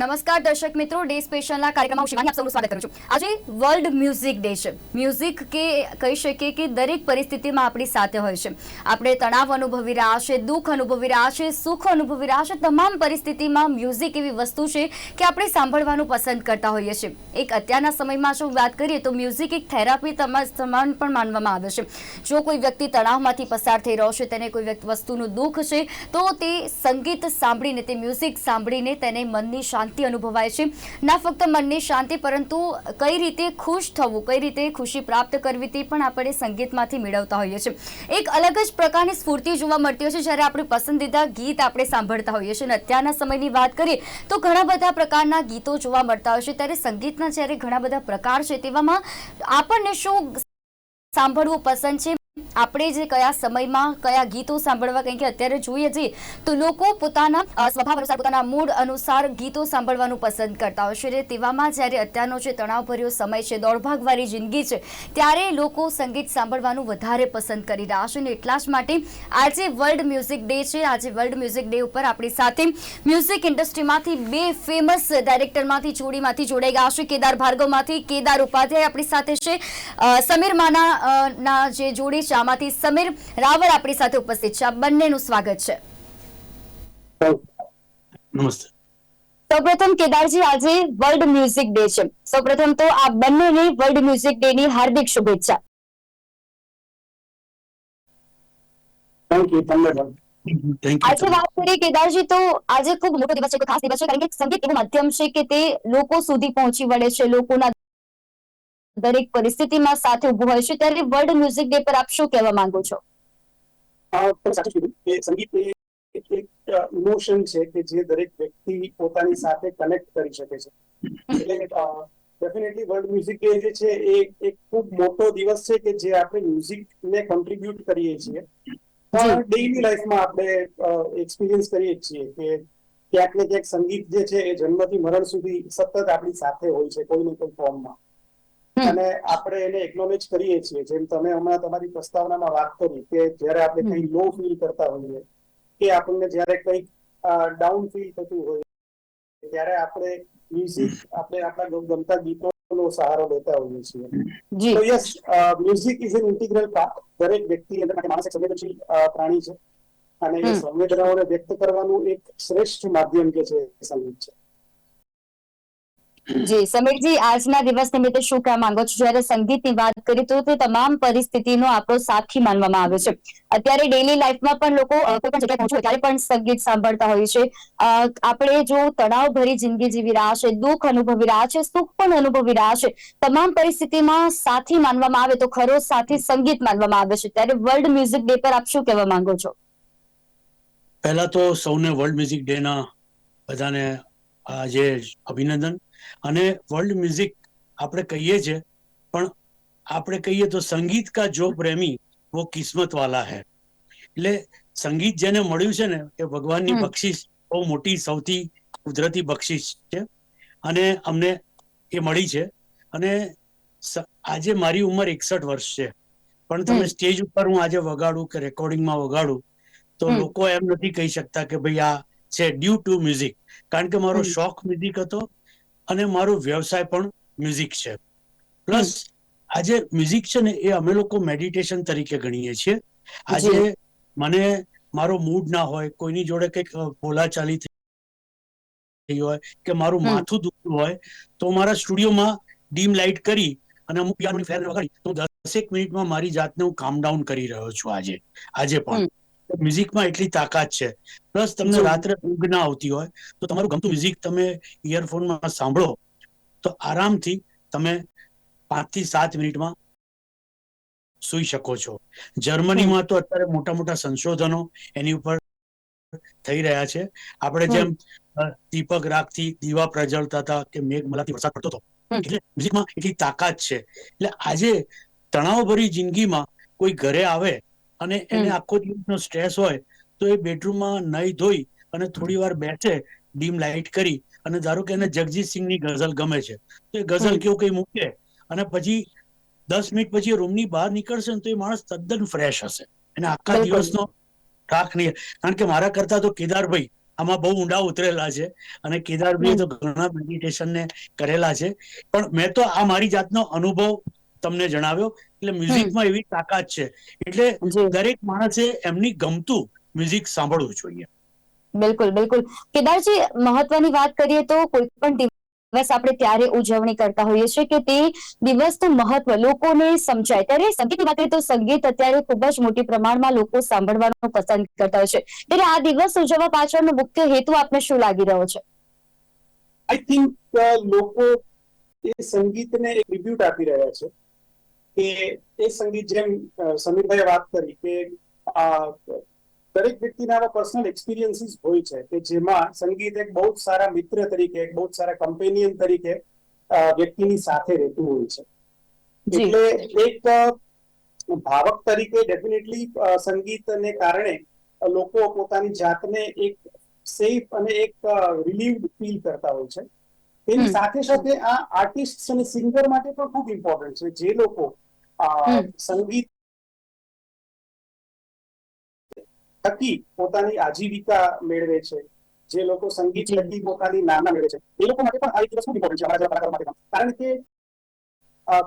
નમસ્કાર દર્શક મિત્રો, ડે સ્પેશિયલના કાર્યક્રમમાં શિવાની આપ સૌનું સ્વાગત કરું છું. આજે વર્લ્ડ મ્યુઝિક ડે છે. મ્યુઝિક કે કહી શકીએ કે દરેક પરિસ્થિતિમાં આપણી સાથે હોય છે. આપણે તણાવ અનુભવી રહ્યા છે, દુઃખ અનુભવી રહ્યા છે, સુખ અનુભવી રહ્યા છે, તમામ પરિસ્થિતિમાં મ્યુઝિક એવી વસ્તુ છે કે આપણે સાંભળવાનું પસંદ કરતા હોઈએ છીએ. એક અત્યારના સમયમાં જો વાત કરીએ તો મ્યુઝિક એક થેરાપી સમાન પણ માનવામાં આવે છે. જો કોઈ વ્યક્તિ તણાવમાંથી પસાર થઈ રહ્યો છે, તેને કોઈ વસ્તુનું દુઃખ છે, તો તે સંગીત સાંભળીને, તે મ્યુઝિક સાંભળીને તેને મનની શાંતિ અનુભવાય છે. ના ફક્ત મનની શાંતિ, પરંતુ કઈ રીતે ખુશ થવું, કઈ રીતે ખુશી પ્રાપ્ત કરવી તે પણ આપણે સંગીતમાંથી મેળવતા હોઈએ છીએ. એક અલગ જ પ્રકારની સ્ફૂર્તિ જોવા મળતી હોય છે, જ્યારે આપણે પસંદીદા ગીત આપણે સાંભળતા હોઈએ છીએ. અને અત્યારના સમયની વાત કરીએ, તો ઘણા બધા પ્રકારના ગીતો જોવા મળતા હોય છે. ત્યારે સંગીતના જ્યારે ઘણા બધા પ્રકાર છે, તેવામાં આપણને શું સાંભળવું પસંદ છે આપણે જે કયા સમયમાં કયા ગીતો સાંભળવા કંઈક અત્યારે જોઈએ છીએ તો લોકો પોતાના સ્વભાવ અનુસાર પોતાના મૂડ અનુસાર ગીતો સાંભળવાનું પસંદ કરતા હોય છે. તેવામાં જ્યારે અત્યારનો જે તણાવભર્યો સમય છે, દોડભાગવાળી જિંદગી છે, ત્યારે લોકો સંગીત સાંભળવાનું વધારે પસંદ કરી રહ્યા છે. અને એટલા જ માટે આજે વર્લ્ડ મ્યુઝિક ડે છે. આજે વર્લ્ડ મ્યુઝિક ડે ઉપર આપણી સાથે મ્યુઝિક ઇન્ડસ્ટ્રીમાંથી બે ફેમસ ડાયરેક્ટરમાંથી જોડીમાંથી જોડાઈ ગયા છે. કેદાર ભાર્ગવમાંથી કેદાર ઉપાધ્યાય આપણી સાથે છે. સમીર માના ના જે જોડી છે. સમીર રાવળ આપણી સાથે ઉપસ્થિત છે. આ બંનેનું સ્વાગત છે. નમસ્તે. સૌપ્રથમ કેદારજી આજે વર્લ્ડ મ્યુઝિક ડે છે. સૌપ્રથમ તો આ બંનેને વર્લ્ડ મ્યુઝિક ડે ની હાર્દિક શુભેચ્છા. થેન્ક યુ આજે વાત કરીએ કેદારજી તો આજે ખૂબ મોટો દિવસ છે. ખાસ દિવસ છે. કારણ કે સંગીત એવું માધ્યમ છે કે તે લોકો સુધી પહોંચી વળે છે લોકોના દરેક પરિસ્થિતિમાં સાથે ઉભું હોય છે ત્યારે વર્લ્ડ મ્યુઝિક ડે પર આપ શું કહેવા માંગો છો? સંગીત એક ઇમોશન છે કે જે દરેક વ્યક્તિ પોતાની સાથે કનેક્ટ કરી શકે છે. એટલે ડેફિનેટલી વર્લ્ડ મ્યુઝિક ડે જે છે એ એક ખૂબ મોટો દિવસ છે કે જે આપણે મ્યુઝિક ને કોન્ટ્રીબ્યુટ કરીએ છીએ. પણ ડેઈલી લાઈફમાં આપણે એક્સપિરિયન્સ કરીએ છીએ કે ક્યાંક ને ક્યાંક સંગીત જે છે એ જન્મથી મરણ સુધી સતત આપણી સાથે હોય છે કોઈ ને કોઈ ફોર્મમાં. અને આપણે એને એકનોલેજ કરીએ છીએ. જેમ તમે હમણાં તમારી પ્રસ્તાવનામાં વાત કરી કે જ્યારે આપણે કંઈ લો ફીલ કરતા હોઈએ કે આપણને જ્યારે કંઈક ડાઉન ફીલ થતું હોય ત્યારે આપણે મ્યુઝિક આપણે આપણા ગમતા ગીતોનો સહારો લેતા હોઈએ છીએ. તો yes music is an integral part દરેક વ્યક્તિ અંદર માણસ એક સંવેદનશીલ પ્રાણી છે. અને એ સંવેદનાઓને વ્યક્ત કરવાનું એક શ્રેષ્ઠ માધ્યમ કે છે સંગીત છે. જી, સમીરજી, આજના દિવસ નિમિત્તે શું કહેવા માંગો છો? જ્યારે સંગીતની વાત કરી તો તે તમામ પરિસ્થિતિનો આપણો સાથી માનવામાં આવે છે. અત્યારે ડેઈલી લાઈફમાં પણ લોકો ત્યારે પણ સંગીત સાંભળતા હોય છે. આપણે જો તણાવ ભરી જિંદગી જીવી રહ્યા છે, દુઃખ અનુભવી રહ્યા છે, સુખ પણ અનુભવી રહ્યા છે, તમામ પરિસ્થિતિમાં સાથી માનવામાં આવે તો ખરો સાથી સંગીત માનવામાં આવે છે. ત્યારે વર્લ્ડ મ્યુઝિક ડે પર આપ શું કહેવા માંગો છો? પહેલા તો સૌને વર્લ્ડ મ્યુઝિક ડે ના બધાને આજે અભિનંદન. અને વર્લ્ડ મ્યુઝિક આપણે કહીએ છીએ પણ આપણે કહીએ તો સંગીત કા જો પ્રેમી વો કિસ્મત વાલા હે. એટલે સંગીત જેને મળ્યું છે ને એ ભગવાનની. બક્ષિસ બહુ મોટી સૌથી કુદરતી બક્ષિસ છે. અને અમને એ મળી છે. અને આજે મારી ઉંમર એકસઠ વર્ષ છે. પણ તમે સ્ટેજ ઉપર હું આજે વગાડું કે રેકોર્ડિંગમાં વગાડું તો લોકો એમ નથી કહી શકતા કે ભાઈ આ છે ડ્યુ ટુ મ્યુઝિક કારણ કે મારો શોખ મ્યુઝિક હતો અને મારો વ્યવસાય પણ મ્યુઝિક છે. પ્લસ આજે મ્યુઝિક છે ને એ અમે લોકો મેડિટેશન તરીકે ગણીએ છીએ. આજે મને મારો મૂડ ના હોય કોઈની જોડે કંઈક બોલાચાલી થઈ હોય કે મારું માથું દુખતું હોય તો મારા સ્ટુડિયોમાં ડીમ લાઇટ કરી અને અમુક ફેર વગાડી તો દસેક મિનિટમાં મારી જાતને હું કામ ડાઉન કરી રહ્યો છું આજે. આજે પણ. મ્યુઝિકમાં એટલી તાકાત છે. પ્લસ તમને રાત્રે ઊંઘ ના આવતી હોય તો તમારું ગમતું મ્યુઝિક તમે ઇયરફોનમાં સાંભળો તો આરામથી તમે પાંચથી સાત મિનિટમાં સુઈ શકો છો. જર્મનીમાં તો અત્યારે મોટા મોટા સંશોધનો એની ઉપર થઈ રહ્યા છે. આપણે જેમ દીપક રાખથી દીવા પ્રજળતા હતા કે મેઘ મલાથી વરસાદ પડતો હતો એટલે મ્યુઝિકમાં એટલી તાકાત છે. એટલે આજે તણાવભરી જિંદગીમાં કોઈ ઘરે આવે અને એને. આખો દિવસનો સ્ટ્રેસ હોય તો એ બેડરૂમમાં નહીં ધોઈ અને થોડી વાર બેસે ડીમ લાઇટ કરી અને ધારો કે એને જગજીત સિંહની ગઝલ ગમે છે તો એ ગઝલ કેવું કઈ મૂકે અને પછી દસ મિનિટ પછી રૂમની બહાર નીકળશે ને તો એ માણસ તદ્દન ફ્રેશ હશે અને આખા. દિવસનો થાક નહીં કારણ કે મારા કરતા તો કેદારભાઈ આમાં બહુ ઊંડા ઉતરેલા છે અને કેદારભાઈ તો ઘણા મેડિટેશન ને કરેલા છે પણ મેં તો આ મારી જાતનો અનુભવ તમને જણાવ્યો. એટલે મ્યુઝિકમાં એવી તાકાત છે. એટલે દરેક માણસે એમની ગમતું મ્યુઝિક સાંભળવું જોઈએ. બિલકુલ બિલકુલ. કેદારજી મહત્વની વાત કરીએ તો કોઈ પણ દિવસ આપણે ત્યારે ઉજવણી કરતા હોઈએ છીએ કે તે દિવસનું મહત્વ લોકોને સમજાય. ત્યારે સંગીતની વાત કરીએ તો સંગીત અત્યારે ખૂબ જ મોટી પ્રમાણમાં લોકો સાંભળવાનું પસંદ કરતા હોય છે. ત્યારે આ દિવસ ઉજવવા પાછળનો મુખ્ય હેતુ આપને શું લાગી રહ્યો છે? આઈ થિંક લોકો એ સંગીતને એક રિબ્યુટ આપી રહ્યા છે. કે એ સંગીત જેમ સમીરભાઈ વાત કરી કે દરેક વ્યક્તિના પર્સનલ એક્સપિરિયન્સીસ હોય છે કે જેમાં સંગીત એક બહુ જ સારા મિત્ર તરીકે એક બહુ જ સારા કમ્પેનિયન તરીકે વ્યક્તિની સાથે રહેતું હોય છે. એટલે એક ભાવક તરીકે ડેફિનેટલી સંગીતને કારણે લોકો પોતાની જાતને એક સેફ અને એક રિલીવડ ફીલ કરતા હોય છે. તેની સાથે સાથે આ આર્ટિસ્ટ અને સિંગર માટે પણ ખૂબ ઇમ્પોર્ટન્ટ છે. જે લોકો. સંગીત થકી પોતાની આજીવિકા મેળવે છે. જે લોકો સંગીત. થકી પોતાની નાના મેળવે છે. એ લોકો માટે પણ આ એક ઇમ્પોર્ટન્ટ છે? અમારા જેવા કલાકારો માટે. કારણ કે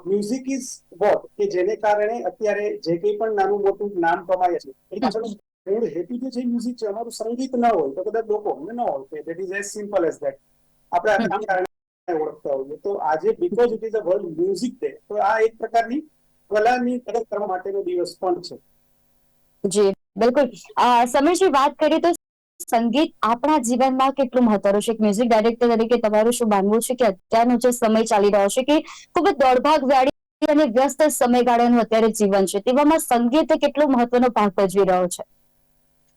મ્યુઝિક ઇઝ વોટ કે જેને કારણે અત્યારે જે કંઈ પણ નાનું મોટું નામ કમાય છે એ પાછળનું મૂળ હેતુ જે છે મ્યુઝિક છે અમારું સંગીત ન હોય તો કદાચ લોકો અમને ન હોય that is as simple as that આપણે આ કામ કારણે ઓળખતા હોઈએ. તો આજે because it is a world music day તો આ એક પ્રકારની કલાની કદર કરવા માટેનો દિવસ પણ છે. જી બિલકુલ. અ, સમીરજી વાત કરીએ તો સંગીત આપણા જીવનમાં કેટલું મહત્વનું છે? મ્યુઝિક ડાયરેક્ટર તરીકે તમારું શું માનવું છે કે અત્યારનો જે સમય ચાલી રહ્યો છે કે ખૂબ જ દોડભાગ વાળી અને વ્યસ્ત સમયગાળાનું અત્યારે જીવન છે? તેવામાં સંગીત કેટલો મહત્વનો ભાગ ભજવી રહ્યો છે?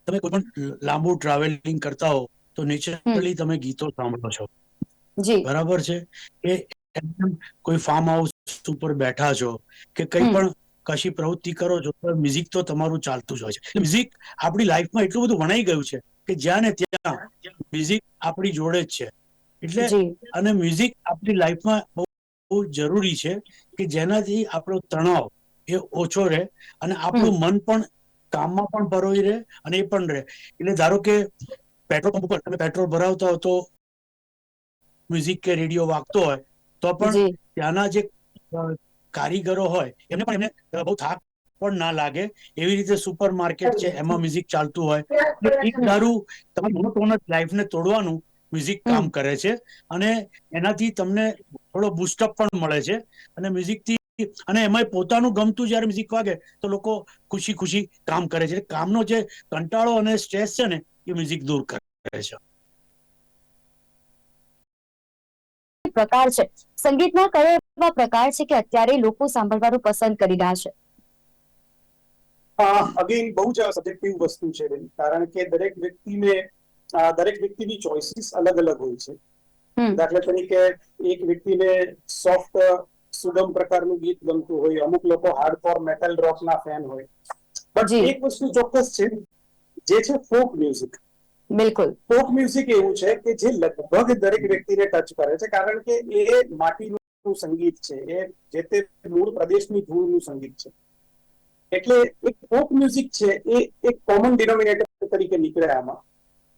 તમે કોઈ પણ લાંબુ ટ્રાવેલિંગ કરતા હો તો નેચરલી તમે ગીતો સાંભળો છો. જી. બરાબર છે? કે કોઈ ફાર્મ હાઉસ ઉપર બેઠા છો કે કંઈ પણ કશી પ્રવૃત્તિ કરો છો તો મ્યુઝિક તો તમારું ચાલતું જ હોય છે. મ્યુઝિક આપણી લાઈફમાં એટલું બધું વણાઈ ગયું છે કે જ્યાં ને ત્યાં મ્યુઝિક આપણી જોડે જ છે. એટલે અને મ્યુઝિક આપણી લાઈફમાં બહુ જરૂરી છે કે જેનાથી આપણો તણાવ એ ઓછો રહે અને આપણું મન પણ કામમાં પણ ભરોઈ રહે અને એ પણ રહે. એટલે ધારો કે પેટ્રોલ પંપ ઉપર તમે પેટ્રોલ ભરાવતા હો તો મ્યુઝિક કે રેડિયો વાગતો હોય તો પણ ત્યાંના જે કારીગરો હોય, એમને પણ એમને બહુ થાક પણ ના લાગે. એવી રીતે સુપર માર્કેટ છે, એમાં મ્યુઝિક ચાલતું હોય. એક દારૂ તમારી મોનોટોનસ લાઈફને તોડવાનું મ્યુઝિક કામ કરે છે. અને એનાથી તમને થોડો બુસ્ટઅપ પણ મળે છે. અને મ્યુઝિકથી અને એમાં પોતાનું ગમતું જ્યારે મ્યુઝિક વાગે, તો લોકો ખુશી ખુશી કામ કરે છે. કામનો જે કંટાળો અને સ્ટ્રેસ છે ને, એ મ્યુઝિક દૂર કરે છે. પ્રકાર છે. સંગીતના કયા એવા પ્રકાર છે કે અત્યારે લોકો સાંભળવાનું પસંદ કરી રહ્યા છે? અગેન બહુ જ સબ્જેક્ટિવ વસ્તુ છે બેન. કારણ કે દરેક વ્યક્તિને દરેક વ્યક્તિની ચોઇસીસ અલગ અલગ હોય છે. દાખલા તરીકે એક વ્યક્તિને સોફ્ટ સુગમ પ્રકારનું ગીત ગમતું હોય અમુક લોકો હાર્ડકોર મેટલ રોક ના ફેન હોય. બટ એક વસ્તુ ચોક્કસ છે જે છે ફોક મ્યુઝિક બિલકુલ. ફોક મ્યુઝિક એવું છે કે જે લગભગ દરેક વ્યક્તિને ટચ કરે છે. કારણ કે એ માટીનું સંગીત છે. એ જે તે મૂળ પ્રદેશની ધૂળનું સંગીત છે. એટલે એક પોપ મ્યુઝિક છે એ એક કોમન ડિનોમિનેટર તરીકે નીકળે આમાં.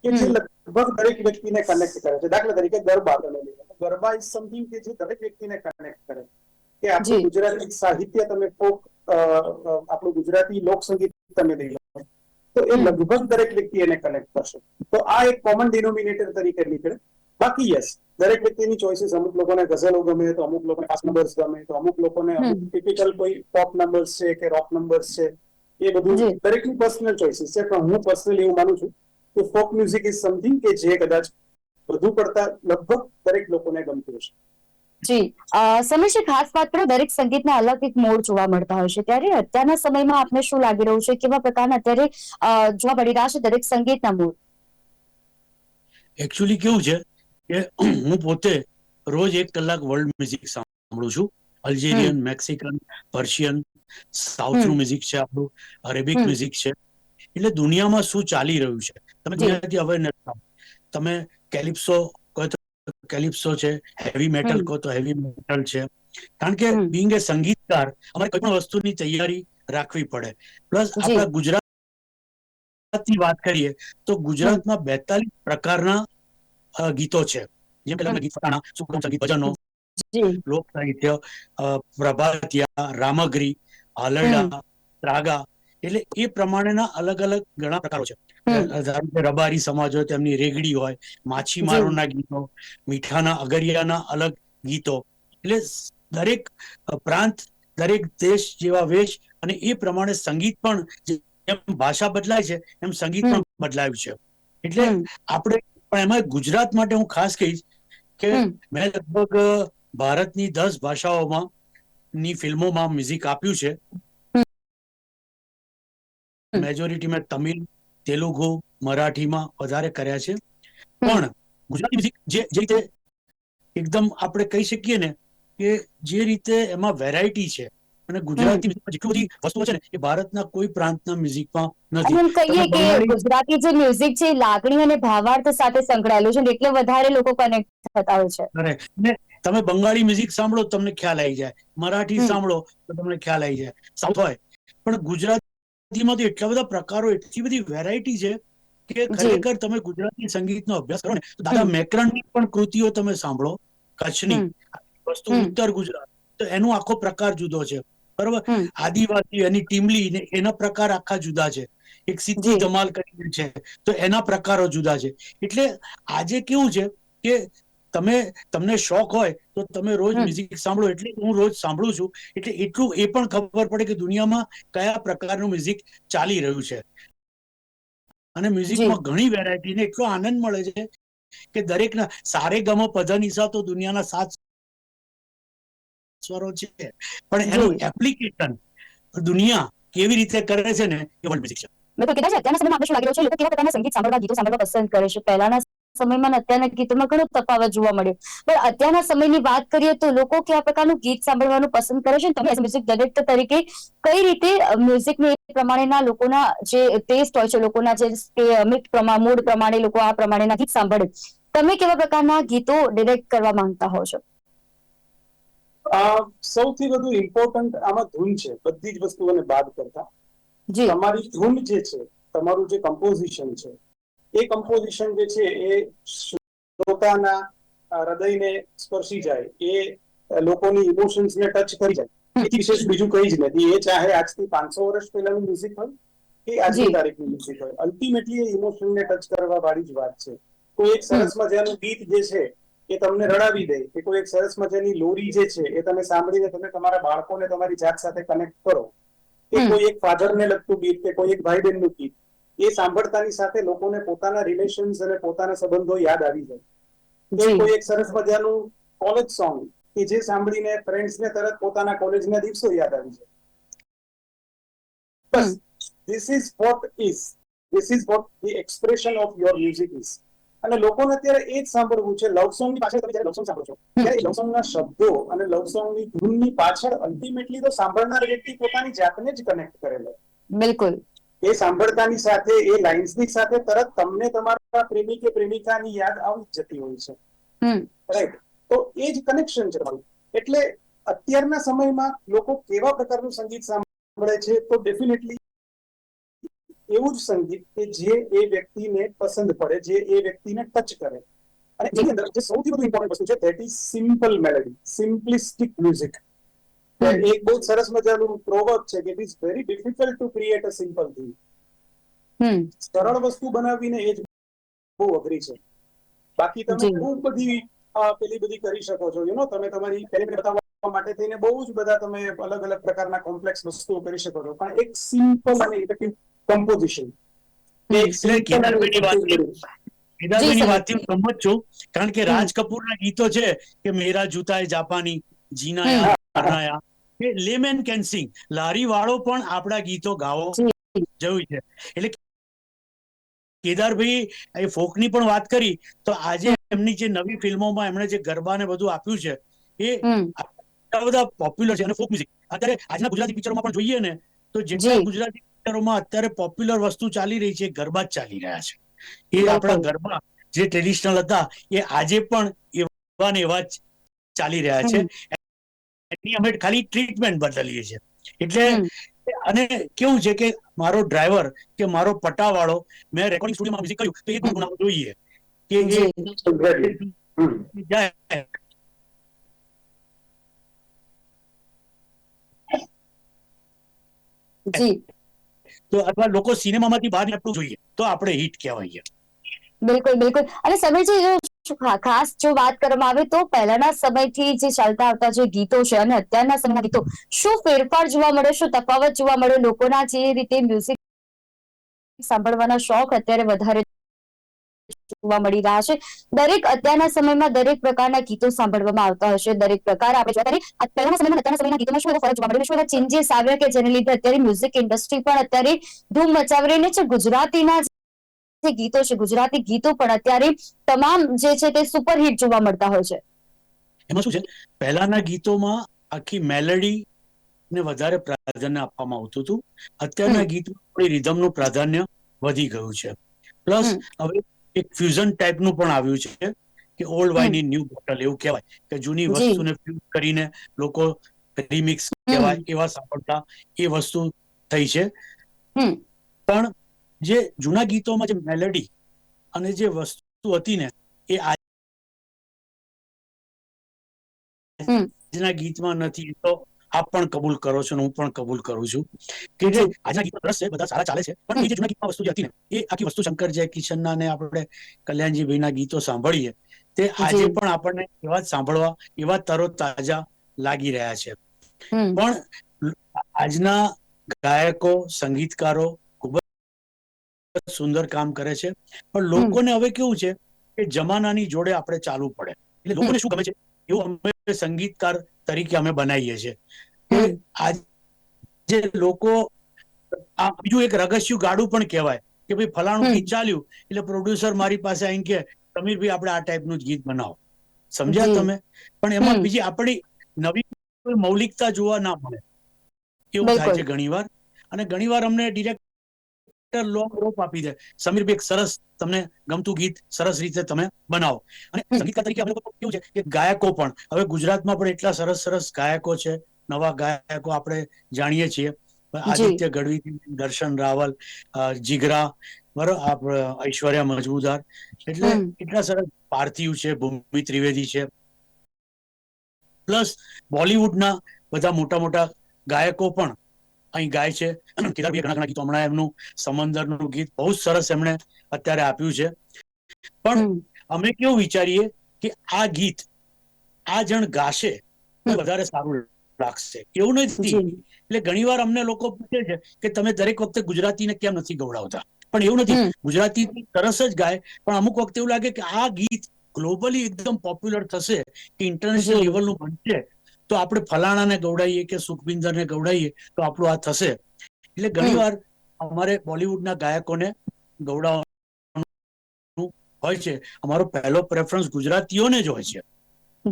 કે જે લગભગ દરેક વ્યક્તિને કનેક્ટ કરે છે. દાખલા તરીકે ગરબા તમે ગરબા ઇઝ સમથિંગ કે જે દરેક વ્યક્તિને કનેક્ટ કરે. કે આપણું. ગુજરાતી સાહિત્ય તમે ફોક આપણું ગુજરાતી લોક સંગીત તમે લઈ લો. તો એ લગભગ દરેક વ્યક્તિ એને કનેક્ટ કરશે. તો આ એક કોમન ડિનોમિનેટર તરીકે નીકળે. બાકી યસ દરેક વ્યક્તિની ચોઇસીસ અમુક લોકોને ગઝલો ગમે તો અમુક લોકોને ફાસ્ટ નંબર્સ ગમે તો અમુક લોકોને અમુક ટિપિકલ કોઈ પોપ નંબર્સ છે કે રોક નંબર્સ છે એ બધું. દરેકની પર્સનલ ચોઇસીસ છે. પણ હું પર્સનલી એવું માનું છું કે ફોક મ્યુઝિક ઇઝ સમથિંગ કે જે કદાચ વધુ પડતા લગભગ દરેક લોકોને ગમતું હશે. જી. સમય છે ખાસ વાત કરો દરેક સંગીતના અલગ એક મોડ જોવા મળતા હોય છે. ત્યારે અત્યારના સમયમાં આપને શું લાગી રહ્યું છે? કેવા પ્રકારના અત્યારે જોવા મળી રહ્યા છે દરેક સંગીતના મોડ? એકચ્યુઅલી કેવું છે? કે હું પોતે રોજ એક કલાક વર્લ્ડ મ્યુઝિક સાંભળું છું. અલ્જેરિયન મેક્સિકન પર્શિયન સાઉથનું મ્યુઝિક છે આપણું અરેબિક મ્યુઝિક છે. એટલે દુનિયામાં શું ચાલી રહ્યું છે? તમે. દુનિયાથી અવેરનેસ તમે કેલિપ્સો કહો તો કેલિપ્સો છે હેવી મેટલ. કહો તો હેવી મેટલ છે. કારણ કે. બિંગ એ સંગીતકાર અમારે કોઈ પણ વસ્તુની તૈયારી રાખવી પડે. પ્લસ. આપણા ગુજરાતની વાત કરીએ તો ગુજરાતમાં બેતાલીસ પ્રકારના ગીતો છે. જેમ કે લગ્ન ગીત ફટાણા સુગમ સંગીત ભજનો લોક સાહિત્ય પ્રભાતિયા રામગરી હાલરડા રાગા એટલે એ પ્રમાણેના અલગ અલગ ઘણા પ્રકારો છે. ધારો કે રબારી સમાજ હોય તેમની રેગડી હોય માછીમારોના ગીતો મીઠાના અગરિયાના અલગ ગીતો. એટલે દરેક પ્રાંત દરેક દેશ જેવા વેશ અને એ પ્રમાણે સંગીત પણ જેમ ભાષા બદલાય છે એમ સંગીત પણ બદલાયું છે. એટલે આપણે પણ એમાં ગુજરાત માટે હું ખાસ કહીશ કે મેં લગભગ ભારતની દસ ભાષાઓમાં ની ફિલ્મોમાં મ્યુઝિક આપ્યું છે. મેજોરિટી મેં તમિલ તેલુગુ મરાઠીમાં વધારે કર્યા છે. પણ ગુજરાતી મ્યુઝિક જે જે રીતે એકદમ આપણે કહી શકીએ ને કે જે રીતે એમાં વેરાયટી છે અને ગુજરાતી મ્યુઝિકમાં જેટલી બધી વસ્તુઓ છે ને એ ભારતના કોઈ પ્રાંતના મ્યુઝિકમાં નથી. કહીએ કે ગુજરાતી જે મ્યુઝિક છે લાગણી અને ભાવાર્થ સાથે સંકળાયેલું છે એટલે વધારે લોકો કનેક્ટ થતા હોય છે. અને તમે બંગાળી મ્યુઝિક સાંભળો તમને ખ્યાલ આવી જાય. મરાઠી સાંભળો તો તમને ખ્યાલ આવી જાય. સાઉથ હોય. પણ ગુજરાતીમાં તો એટલા બધા પ્રકારો એટલી બધી વેરાયટી છે કે ખરેખર તમે ગુજરાતી સંગીતનો અભ્યાસ કરો ને તો દાદા મેકરણની પણ કૃતિઓ તમે સાંભળો. કચ્છની વસ્તુ ઉત્તર ગુજરાત. તો એનો આખો પ્રકાર જુદો છે. બરોબર? આદિવાસી એની ટીમલી એના પ્રકાર આખા જુદા છે. એક સિદ્ધિ. ધમાલ કરીને છે. તો એના પ્રકારો જુદા છે. એટલે આજે કેવું છે કે તમે તમને શોખ હોય તો તમે રોજ મ્યુઝિક સાંભળો. એટલે હું રોજ સાંભળું છું. એટલે એટલું એ પણ ખબર પડે કે દુનિયામાં કયા પ્રકારનું મ્યુઝિક ચાલી રહ્યું છે. અને મ્યુઝિકમાં ઘણી વેરાયટી ને એટલો આનંદ મળે છે કે દરેકના સારે ગમ પધનિસા તો દુનિયાના સાત સ્વરો છે. પણ એનું એપ્લિકેશન દુનિયા કેવી રીતે કરે છે ને એ વર્લ્ડ મ્યુઝિક છે મેં તો કીધા છે અત્યારના સમયમાં આપણે શું લાગી રહ્યું છે લોકો કેવા પ્રકારના સંગીત સાંભળવા ગીતો સાંભળવા પસંદ કરે છે. પહેલાના સમયમાં અત્યારના ગીતોમાં ઘણો તફાવત જોવા મળ્યો. પણ અત્યારના સમયની વાત કરીએ તો લોકો કેવા પ્રકારનું ગીત સાંભળવાનું પસંદ કરે છે તમે મ્યુઝિક ડિરેક્ટર તરીકે કઈ રીતે મ્યુઝિકને એ પ્રમાણેના લોકોના જે ટેસ્ટ હોય છે લોકોના જે પ્રમાણ મૂડ પ્રમાણે લોકો આ પ્રમાણેના ગીત સાંભળે. તમે કેવા પ્રકારના ગીતો ડિરેક્ટ કરવા માંગતા હો છો? સૌથી વધુ ઇમ્પોર્ટન્ટ આમાં ધૂન છે. બધી જ વસ્તુઓને બાદ કરતા. તમારી ધૂન જે છે તમારું જે કમ્પોઝિશન છે એ કમ્પોઝિશન જે છે એ શ્રોતાના હૃદયને સ્પર્શી જાય. એ લોકોની ઇમોશન્સને ટચ કરી જાય. એથી વિશેષ બીજું કઈ જ નથી એ ચાહે આજથી પાંચસો વર્ષ પહેલાનું મ્યુઝિક હોય કે આજની. તારીખનું મ્યુઝિક હોય. અલ્ટિમેટલી એ ઇમોશનને ટચ કરવા વાળી જ વાત છે. કોઈ એક સરસ મજાનું ગીત જે છે એ તમને રડાવી દે કે કોઈ એક સરસ મજાની લોરી જે છે એ તમે સાંભળીને તમે તમારા બાળકોને તમારી જાત સાથે કનેક્ટ કરો. કે કોઈ એક ફાધરને લગતું ગીત કે કોઈ એક ભાઈ બહેનનું ગીત એ સાંભળતાની સાથે લોકોને પોતાના રિલેશન્સ અને પોતાના સંબંધો યાદ આવી જાય. કોઈ એક સરસ મજાનું કોલેજ સોંગ કે જે સાંભળીને ફ્રેન્ડ્સને તરત પોતાના કોલેજના દિવસો યાદ આવી જાય. બસ. This is what is this is what the expression of your music is અને લોકોને અત્યારે એ જ સાંભળવું છે લવ સોંગની પાછળ તમે જયારે લવ સોંગ સાંભળો છો ત્યારે લવ સોંગ ના શબ્દો અને લવ સોંગની ધૂનની પાછળ અલ્ટિમેટલી તો સાંભળનાર વ્યક્તિ પોતાની જાતને જ કનેક્ટ કરેલો. બિલકુલ. એ સાંભળતાની સાથે એ લાઇન્સની સાથે તરત તમને તમારા પ્રેમી કે પ્રેમિકાની યાદ આવી જતી હોય છે. રાઈટ તો એ જ કનેક્શન છે તમારું. એટલે અત્યારના સમયમાં લોકો કેવા પ્રકારનું સંગીત સાંભળે છે તો ડેફિનેટલી એવું જ સંગીત કે જે એ વ્યક્તિને પસંદ પડે જે એ વ્યક્તિને ટચ કરે. અને એની અંદર જે સૌથી વધુ ઇમ્પોર્ટન્ટ વસ્તુ છે that is simple melody simplistic music એક બહુ સરસ મજાનું પ્રોવર્બ છે કે it is very difficult to create a simple thing સરળ વસ્તુ બનાવીને એ જ બહુ અઘરી છે. બાકી તમે. ખૂબ બધી પેલી બધી કરી શકો છો. યુ નો તમે તમારી પેલી બતાવવા માટે થઈને બહુ જ બધા તમે અલગ અલગ પ્રકારના કોમ્પ્લેક્સ વસ્તુઓ કરી શકો છો. પણ એક સિમ્પલ અને ઇફેક્ટિવ કમ્પોઝિશન. વાતથી હું સંમત છું કારણ કે. રાજ કપૂરના ગીતો છે કે મેરા જૂતા એ જાપાની જીના લેમેન કેન સિંગ. લારી વાળો પણ આપણા ગીતો ગાવો જરૂરી છે. એટલે કેદારભાઈ એ ફોકની પણ વાત કરી તો આજે એમની જે નવી ફિલ્મોમાં એમણે જે ગરબા ને બધું આપ્યું છે એ એટલા બધા પોપ્યુલર છે અને ફોક મ્યુઝિક અત્યારે આજના ગુજરાતી પિક્ચરોમાં પણ જોઈએ ને તો જેટલા ગુજરાતી પિક્ચરોમાં અત્યારે પોપ્યુલર વસ્તુ ચાલી રહી છે ગરબા જ ચાલી રહ્યા છે. એ આપણા ગરબા જે ટ્રેડિશનલ હતા એ આજે પણ એવા ને એવા જ ચાલી રહ્યા છે. એની અમે ખાલી ટ્રીટમેન્ટ બદલીએ છીએ. એટલે અને કેવું છે કે મારો ડ્રાઈવર કે મારો પટાવાળો મેં રેકોર્ડિંગ સ્ટુડિયોમાં મ્યુઝિક કર્યું તો એ ગુણાવવો જોઈએ કે એ જી Exactly. હમ. જાય જી તો અથવા લોકો સિનેમામાંથી બહાર નીકળવું જોઈએ. તો આપણે હિટ કહેવાય બિલકુલ બિલકુલ. અને સમીરજી ખાસ જો વાત કરવામાં આવે તો પહેલાના સમયથી જે ચાલતા આવતા જે ગીતો છે અને અત્યારના સમયના ગીતો, શું ફેરફાર જોવા મળે, શું તફાવત જોવા મળે, લોકોના જે રીતે મ્યુઝિક સાંભળવાનો શોખ અત્યારે વધારે જોવા મળી રહ્યા છે. દરેક અત્યારના સમયમાં દરેક પ્રકારના ગીતો સાંભળવામાં આવતા હશે દરેક પ્રકાર આપણે આ પહેલાના સમયમાં અત્યારના સમયના ગીતોમાં શું એવો ફરક જોવા મળે શું એવા ચેન્જીસ આવ્યા કે જેને લીધે અત્યારે મ્યુઝિક ઇન્ડસ્ટ્રી પણ અત્યારે ધૂમ મચાવી રહી છે? ગુજરાતીના જે ગીતો છે ગુજરાતી ગીતો પણ અત્યારે તમામ જે છે તે સુપરહિટ જોવા મળતા હોય છે. એમાં શું છે? પહેલાના ગીતોમાં આખી મેલેડી ને વધારે પ્રાધાન્ય આપવામાં આવતું હતું. અત્યારના. ગીતમાં થોડી રિધમનું પ્રાધાન્ય વધી ગયું છે. પ્લસ હવે એક ફ્યુઝન ટાઈપનું પણ આવ્યું છે કે old wine in new bottle એવું કહેવાય. કે જૂની વસ્તુને ફ્યુઝ કરીને લોકો રિમિક્સ કહેવાય એવા સાંભળતા એ વસ્તુ થઈ છે. પણ જે જૂના ગીતોમાં જે મેલેડી અને જે વસ્તુ હતી ને એ. આજના ગીતમાં નથી. તો આપ પણ કબૂલ કરો છો હું પણ કબૂલ કરું છું કે જે આજના ગીતમાં રસ છે બધા સારા ચાલે છે પણ એ જે જૂના ગીતમાં વસ્તુ જે હતી ને એ આખી વસ્તુ શંકર જય કિશનના ને આપણે કલ્યાણજીભાઈના ગીતો સાંભળીએ તે આજે પણ આપણને એવા સાંભળવા એવા તરો તાજા લાગી રહ્યા છે. પણ આજના ગાયકો સંગીતકારો ખૂબ જ સુંદર કામ કરે છે. પણ લોકોને હવે કેવું છે કે જમાનાની જોડે આપણે ચાલવું પડે. એટલે લોકોને શું ગમે છે? એવું અમે સંગીતકાર તરીકે અમે બનાવીએ છીએ. આજે લોકો આ બીજું એક રગસ્યું ગાડું પણ કહેવાય કે ભાઈ ફલાણું ગીત ચાલ્યું એટલે પ્રોડ્યુસર મારી પાસે આવીને કે સમીરભાઈ આપણે આ ટાઈપનું જ ગીત બનાવો. સમજ્યા તમે? પણ એમાં બીજી આપણી નવી મૌલિકતા જોવા ના મળે. એવું થાય છે ઘણીવાર. અને ઘણીવાર અમને ડિરેક્ટર લોંગ રોપ આપી દે. સમીરભાઈ એક સરસ તમને ગમતું ગીત સરસ રીતે તમે બનાવો. અને સંગીતકાર તરીકે આપણે કેવું છે કે ગાયકો પણ. હવે ગુજરાતમાં પણ એટલા સરસ સરસ ગાયકો છે. નવા ગાયકો આપણે જાણીએ છીએ. આદિત્ય ગઢવી દર્શન રાવલ જીગરા બરોબર ઐશ્વર્યા મજમુદાર. એટલે કેટલા એટલા સરસ પાર્થિવ છે ભૂમિ ત્રિવેદી છે. પ્લસ બોલિવૂડના બધા મોટા મોટા ગાયકો પણ અહીં ગાય છે. કેદારભાઈએ ઘણા ઘણા ગીતો હમણાં એમનું સમંદરનું ગીત બહુ જ સરસ એમણે અત્યારે આપ્યું છે. પણ અમે કેવું વિચારીએ કે આ ગીત આ જણ ગાશે વધારે સારું લાગશે એવું નથી. એટલે ઘણીવાર અમને લોકો પૂછે છે કે તમે દરેક વખતે ગુજરાતીને કેમ નથી ગવડાવતા? પણ એવું નથી. ગુજરાતી સરસ જ ગાય પણ અમુક વખતે એવું લાગે કે આ ગીત ગ્લોબલી એકદમ પોપ્યુલર થશે કે ઇન્ટરનેશનલ લેવલનું બનશે તો આપણે ફલાણાને ગવડાવીએ કે સુખબિંદરને ગવડાવીએ તો આપણું આ થશે. એટલે ઘણીવાર અમારે બોલિવૂડના ગાયકોને ગવડાવવાનું હોય છે. અમારો પહેલો પ્રેફરન્સ ગુજરાતીઓને જ હોય છે.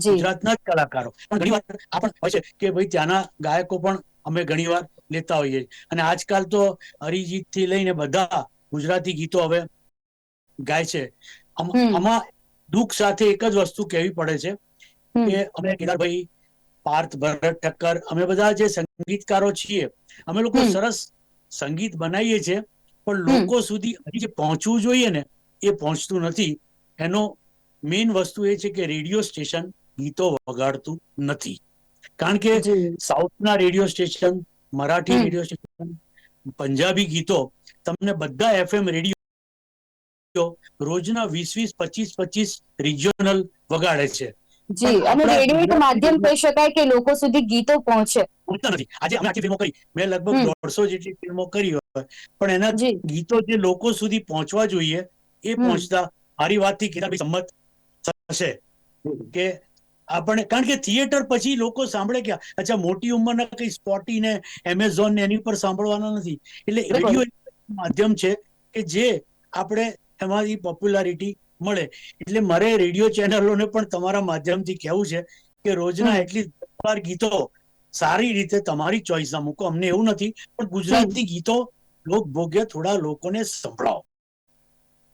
ગુજરાતના જ કલાકારો. પણ ઘણી વાર આપણ હોય છે કે ભાઈ ત્યાંના ગાયકો પણ અમે ઘણીવાર લેતા હોઈએ અને આજકાલ તો અરિજીતથી લઈને બધા ગુજરાતી ગીતો હવે ગાય છે. આમાં દુઃખ સાથે એક જ વસ્તુ કહેવી પડે છે કે અમે કેદારભાઈ પાર્થ ભરત ઠક્કર અમે બધા જે સંગીતકારો છીએ અમે લોકો સરસ સંગીત બનાવીએ છીએ પણ લોકો સુધી હજી જે પહોંચવું જોઈએ ને એ પહોંચતું નથી. એનો મેઇન વસ્તુ એ છે કે રેડિયો સ્ટેશન ગીતો વગાડતું નથી. કારણ કે સાઉથના radio station Marathi radio station Punjabi ગીતો તમને બધા એફએમ રેડિયો રોજના વીસ વીસ પચીસ પચીસ રિજિયોનલ વગાડે છે. જી અને રેડિયો એક માધ્યમ કહી શકાય કે લોકો સુધી ગીતો પહોંચે. નથી. આજે અમે આખી ફિલ્મો કરી. મેં લગભગ દોઢસો જેટલી ફિલ્મો કરી હોય. પણ એના જી. ગીતો જે લોકો સુધી પહોંચવા જોઈએ એ પહોંચતા મારી વાતથી કેટલા સંમત થશે કે આપણે કારણ કે થિયેટર પછી લોકો સાંભળે કે અચ્છા મોટી ઉંમરના કઈ સ્પોટી ને એમેઝોન ને એની પર સાંભળવાના નથી. એટલે રેડિયો માધ્યમ છે કે જે આપણે એમાંથી પોપ્યુલારિટી મળે. એટલે મારે રેડિયો ચેનલોને પણ તમારા માધ્યમથી કહેવું છે કે રોજના એટલી વાર ગીતો સારી રીતે તમારી ચોઈસમાં મૂકો. અમને એવું નથી પણ ગુજરાતી ગીતો લોકભોગ્ય થોડા લોકોને સંભળાવો.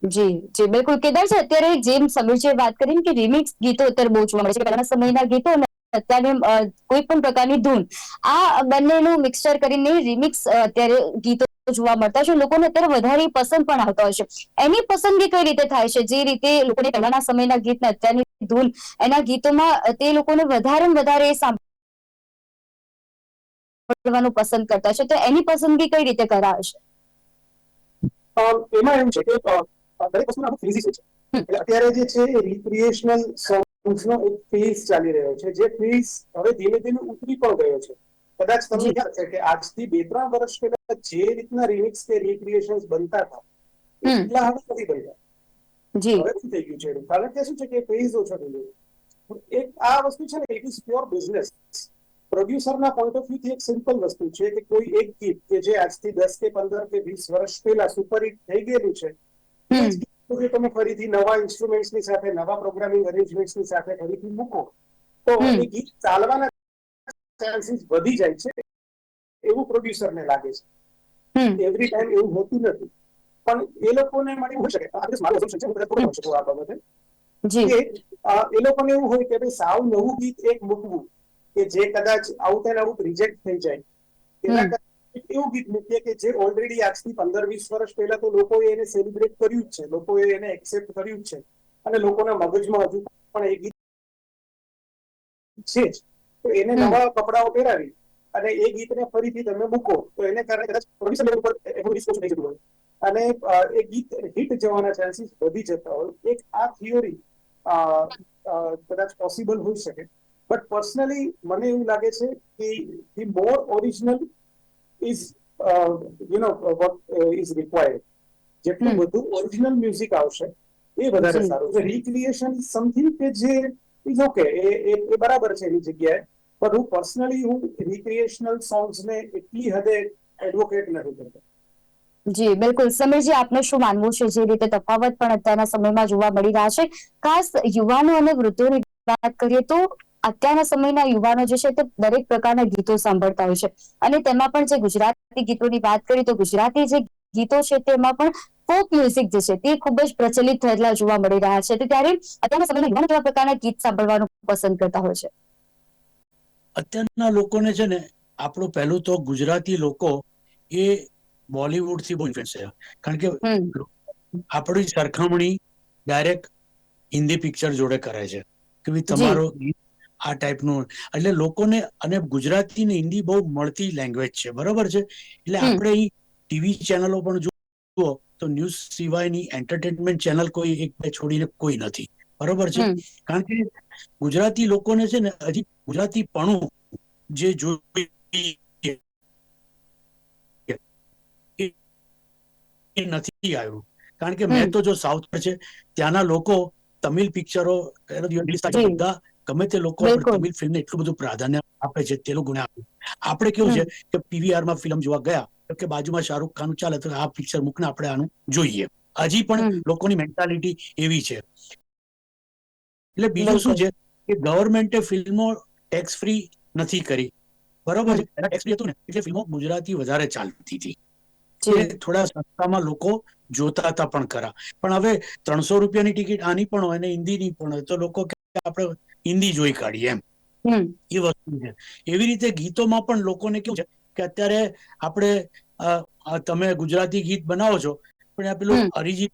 જી જી, બિલકુલ. કેદાર છે અત્યારે જેમ સમીરજીએ વાત કરીને કે રિમિક્સ ગીતો અત્યારે બહુ જોવા મળે છે પહેલાના સમયના ગીતો અને અત્યારે કોઈ પણ પ્રકારની ધૂન, આ બંનેનું મિક્સચર કરીને રિમિક્સ અત્યારે ગીતો જોવા મળતા છે. લોકોને અત્યારે વધારે પસંદ પણ આવતા હોય છે. એની પસંદગી કઈ રીતે થાય છે? જે રીતે લોકોને પહેલાના સમયના ગીત ને અત્યારની ધૂન, એના ગીતોમાં તે લોકોને વધારે ને વધારે સાંભળવાનું પસંદ કરતા છે. તો એની પસંદગી કઈ રીતે કરાવે છે? એમાં એમ છે કે દરેક વસ્તુના અમુક છે. એટલે અત્યારે જે છે રિક્રિએશનલ સોંગ્સનો એક ફેઝ ચાલી રહ્યો છે. જે ફેઝ હવે ધીમે ધીમે ઉતરી પણ ગયો છે. કદાચ તમને. યાદ છે કે આજથી બે ત્રણ વર્ષ પહેલા જે રીતના રિમિક્સ કે રિક્રિએશન્સ બનતા હતા એટલા હવે નથી બનતા. જી. હવે શું થઈ ગયું છે? કારણ કે શું છે કે ફેઝ ઓછો થઈ ગયો. એક આ વસ્તુ છે ને ઇટ ઇઝ પ્યોર બિઝનેસ પ્રોડ્યુસરના પોઈન્ટ ઓફ વ્યૂ થી એક સિમ્પલ વસ્તુ છે કે કોઈ એક ગીત કે જે આજથી દસ કે પંદર કે વીસ વર્ષ પહેલા સુપરહિટ થઈ ગયેલું છે જો તમે ફરીથી નવા ઇન્સ્ટ્રુમેન્ટ્સની સાથે નવા પ્રોગ્રામિંગ અરેન્જમેન્ટ્સની સાથે ફરીથી મૂકો તો એ ગીત ચાલવાના ચાન્સીસ વધી જાય છે એવું પ્રોડ્યુસરને લાગે છે. એવરી ટાઈમ એવું હોતું નથી. પણ એ લોકોને એવું હોઈ શકે આ just મારું assumption છે હું કદાચ ખોટું છું આ બાબતે. જી. કે એ લોકોને એવું હોય કે ભાઈ સાવ નવું ગીત એક મૂકવું કે જે કદાચ આઉટ એન્ડ આઉટ રિજેક્ટ થઈ જાય. એના એવું ગીત મૂકીએ કે જે ઓલરેડી આજથી પંદર વીસ વર્ષ પહેલા તો લોકોએ એને સેલિબ્રેટ કર્યું જ છે. લોકોએ એને એક્સેપ્ટ કર્યું જ છે. અને લોકોના મગજમાં હજુ પણ એ ગીત છે જ. તો એને નવા કપડાઓ પહેરાવી અને એ ગીતને ફરીથી તમે મૂકો તો એને કારણે કદાચ પ્રોડ્યુસર લેવલ પર એનું રિસ્ક થઈ જતું હોય. અને એ ગીત હિટ જવાના ચાન્સીસ વધી જતા હોય. એક આ થિયોરી કદાચ પોસિબલ હોઈ શકે. બટ પર્સનલી મને એવું લાગે છે કે the more original is you know what is required જેટલું. બધું ઓરિજિનલ મ્યુઝિક આવશે એ વધારે સારું છે. રિક્રિએશન સમથિંગ કે જે ઇઝ ઓકે એ એ- બરાબર છે એની જગ્યાએ. પણ હું પર્સનલી હું રિક્રિએશનલ સોંગ્સને એટલી હદે એડવોકેટ નથી કરતો. જી બિલકુલ. સમીરજી આપને શું માનવું છે જે રીતે તફાવત પણ અત્યારના સમયમાં જોવા મળી રહ્યા છે. ખાસ યુવાનો અને વૃદ્ધોની વાત કરીએ તો અત્યારના સમયના યુવાનો જે છે તે દરેક પ્રકારના ગીતો સાંભળતા હોય છે. અને તેમાં પણ જે ગુજરાતી ગીતોની વાત કરીએ તો ગુજરાતી જે ગીતો છે તેમાં પણ ફોક મ્યુઝિક જે છે તે ખૂબ જ પ્રચલિત થયેલા જોવા મળી રહ્યા છે. તો ત્યારે અત્યારના સમયના યુવાનો કેવા પ્રકારના ગીત સાંભળવાનું પસંદ કરતા હોય છે? અત્યારના લોકોને છે ને આપણું પહેલું તો ગુજરાતી લોકો એ બોલિવૂડથી બહુ ઇન્ફ્લુઅન્સ છે. કારણ કે આપણી સરખામણી ડાયરેક્ટ હિન્દી પિક્ચર જોડે કરે છે. કે ભાઈ તમારો ગીત આ ટાઈપનું એટલે લોકોને અને ગુજરાતી ને હિન્દી બહુ મળતી લેંગ્વેજ છે. બરોબર છે? એટલે આપણે ટીવી ચેનલો પણ જુઓ તો ન્યૂઝ સિવાયની એન્ટરટેનમેન્ટ ચેનલ કોઈ એક બે છોડીને કોઈ નથી. બરોબર છે? કારણ કે ગુજરાતી લોકોને છે ને હજી ગુજરાતી પણું જે એ નથી આવ્યું. કારણ કે મેં તો જો સાઉથ છે ત્યાંના લોકો તમિલ પિક્ચરો. બધા ગમે તે લોકો તમિલ ફિલ્મને એટલું બધું પ્રાધાન્ય આપે છે તેલુગુને આપે આપણે કેવું છે કે પીવીઆરમાં ફિલ્મ જોવા ગયા કે બાજુમાં શાહરૂખ ખાન ચાલે તો આ પિક્ચર મૂકને આપણે આનું જોઈએ. હજી પણ લોકોની મેન્ટાલિટી એવી છે. એટલે બીજું શું છે કે ગવર્મેન્ટે ફિલ્મો ટેક્સ ફ્રી નથી કરી. બરોબર છે. ટેક્સ ફ્રી હતું ને એટલે ફિલ્મો ગુજરાતી વધારે ચાલતી હતી. જી. થોડા સસ્તામાં લોકો જોતા હતા પણ ખરા. પણ હવે ત્રણસો રૂપિયાની ટિકિટ આની પણ હોય ને હિન્દીની પણ હોય તો લોકો આપણે હિન્દી જોઈ કાઢીએ એમ. એ વસ્તુ છે. એવી રીતે ગીતોમાં પણ લોકોને કેવું છે કે અત્યારે આપણે તમે ગુજરાતી ગીત બનાવો છો પણ આ પેલું હમ.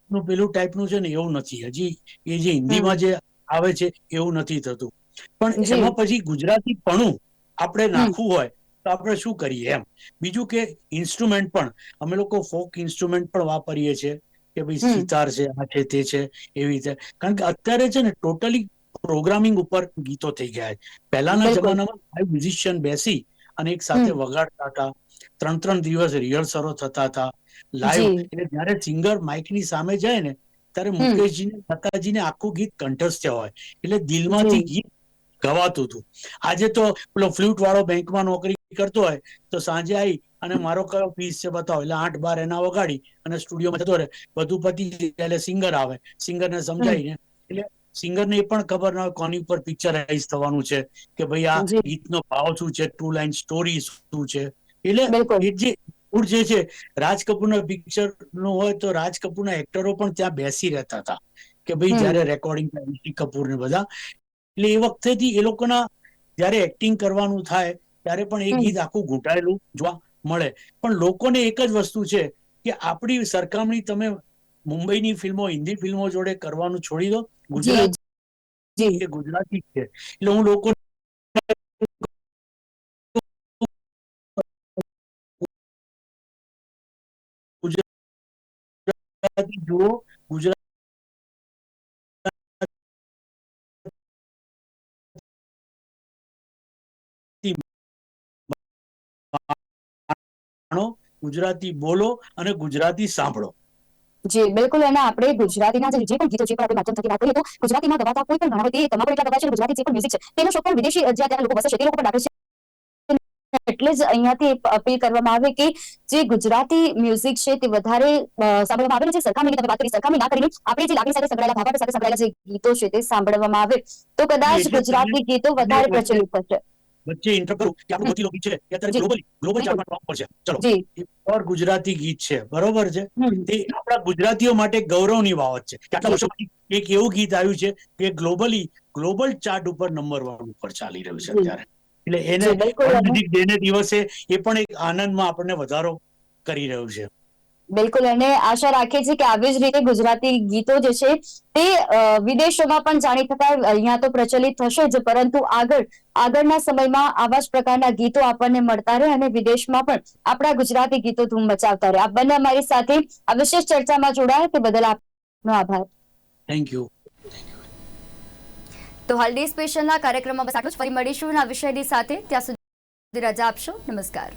નું પેલું ટાઈપનું છે ને એવું નથી. હજી એ જે હિન્દીમાં જે આવે છે એવું નથી થતું. પણ એમાં પછી ગુજરાતી પણું આપણે નાખવું હોય તો આપણે શું કરીએ એમ? બીજું કે ઇન્સ્ટ્રુમેન્ટ પણ. અમે લોકો ફોક ઇન્સ્ટ્રુમેન્ટ પણ વાપરીએ છીએ કે ભાઈ સિતાર છે આ છે તે છે એવી રીતે. કારણ કે અત્યારે છે ને ટોટલી પ્રોગ્રામિંગ ઉપર ગીતો થઈ ગયા છે. પહેલાના જમાનામાં ફાઈવ મ્યુઝિશિયન બેસી અને એક સાથે વગાડતા હતા. ત્રણ ત્રણ દિવસ રિહર્સલો થતા હતા. લાઈવ એટલે જયારે સિંગર માઇકની સામે જાય ને ત્યારે. મુકેશજીને લતાજીને આખું ગીત કંઠસ્થ હોય. એટલે દિલમાંથી ગીત ગવાતું હતું. આજે તો પેલો ફ્લૂટ વાળો બેંકમાં નોકરી કરતો હોય તો સાંજે આવી અને મારો કયો પીસ છે બતાવો. એટલે આઠ બાર એના વગાડી અને સ્ટુડિયોમાં જતો રહે. બધું પતી એટલે સિંગર આવે. સિંગરને સમજાવીને એટલે સિંગરને એ પણ ખબર ના હોય કોની ઉપર પિક્ચરાઇઝ થવાનું છે કે ભાઈ આ ગીતનો ભાવ શું છે ટુ લાઈન સ્ટોરી શું છે? એટલે જે મૂળ જે છે રાજ કપૂરના પિક્ચરનું હોય તો રાજ કપૂરના એક્ટરો પણ ત્યાં બેસી રહેતા હતા. કે ભાઈ જયારે રેકોર્ડિંગ ઋષિ કપૂર ને બધા. એટલે એ વખતેથી એ લોકોના જયારે એક્ટિંગ કરવાનું થાય ત્યારે પણ એ ગીત આખું ઘૂંટાયેલું જોવા મળે. પણ લોકોને એક જ વસ્તુ છે કે આપણી સરખામણી તમે મુંબઈની ફિલ્મો હિન્દી ફિલ્મો જોડે કરવાનું છોડી દો ગુજરાત જી ગુજરાતી છે. એટલે હું લોકો ગુજરાતી જો ગુજરાત ગુજરાતી બોલો અને ગુજરાતી સાંભળો. જી બિલકુલ અને આપણે ગુજરાતીના જે પણ ગીતો જે પણ આપણે માધ્યમ થકી વાત કરીએ તો ગુજરાતીમાં ગવાતા કોઈ પણ હોય તે તમામ એટલા ગવાય છે ગુજરાતી જે પણ મ્યુઝિક છે તેનો શોખ પણ વિદેશી જ્યાં ત્યાં લોકો વસે છે તે લોકો પણ રાખે છે. એટલે જ અહીંયાથી અપીલ કરવામાં આવે કે જે ગુજરાતી મ્યુઝિક છે તે વધારે સાંભળવામાં આવે છે સરખામણી તમે વાત કરી સરખામણી ના કરીને આપણે જે લાગણી સાથે સંકળાયેલા ભાવાર્થ સાથે સંકળાયેલા જે ગીતો છે તે સાંભળવામાં આવે. તો કદાચ ગુજરાતી ગીતો વધારે પ્રચલિત થશે વચ્ચે ઇન્ટર કરું કે આપણું ગતિલો ગીત છે કે અત્યારે ગ્લોબલી ગ્લોબલ ચાર્ટમાં ટોપ પર છે. ચલો. પર ગુજરાતી ગીત છે. બરોબર છે? તે આપણા ગુજરાતીઓ માટે ગૌરવની બાબત છે. કે આટલા જી. એક એવું ગીત આવ્યું છે કે ગ્લોબલી ગ્લોબલ ચાર્ટ ઉપર નંબર વન ઉપર ચાલી રહ્યું છે અત્યારે. એટલે એને દિવસે એ પણ એક આનંદમાં આપણને વધારો કરી રહ્યું છે. બિલકુલ અને આશા રાખીએ છીએ કે આવી જ રીતે ગુજરાતી ગીતો જે છે તે વિદેશોમાં પણ જાણી થતા અહીંયા તો પ્રચલિત થશે જ પરંતુ આગળ આગળના સમયમાં આવા જ પ્રકારના ગીતો આપણને મળતા રહે અને વિદેશમાં પણ આપણા ગુજરાતી ગીતો ધૂમ મચાવતા રહે. આપ બંને અમારી સાથે આ વિશેષ ચર્ચામાં જોડાયા તે બદલ આપનો આભાર. થેન્ક યુ તો હલ્દી સ્પેશિયલના કાર્યક્રમમાં બસ આટલું જ. ફરી મળીશું આ વિષયની સાથે. ત્યાં સુધી રજા આપશો. નમસ્કાર.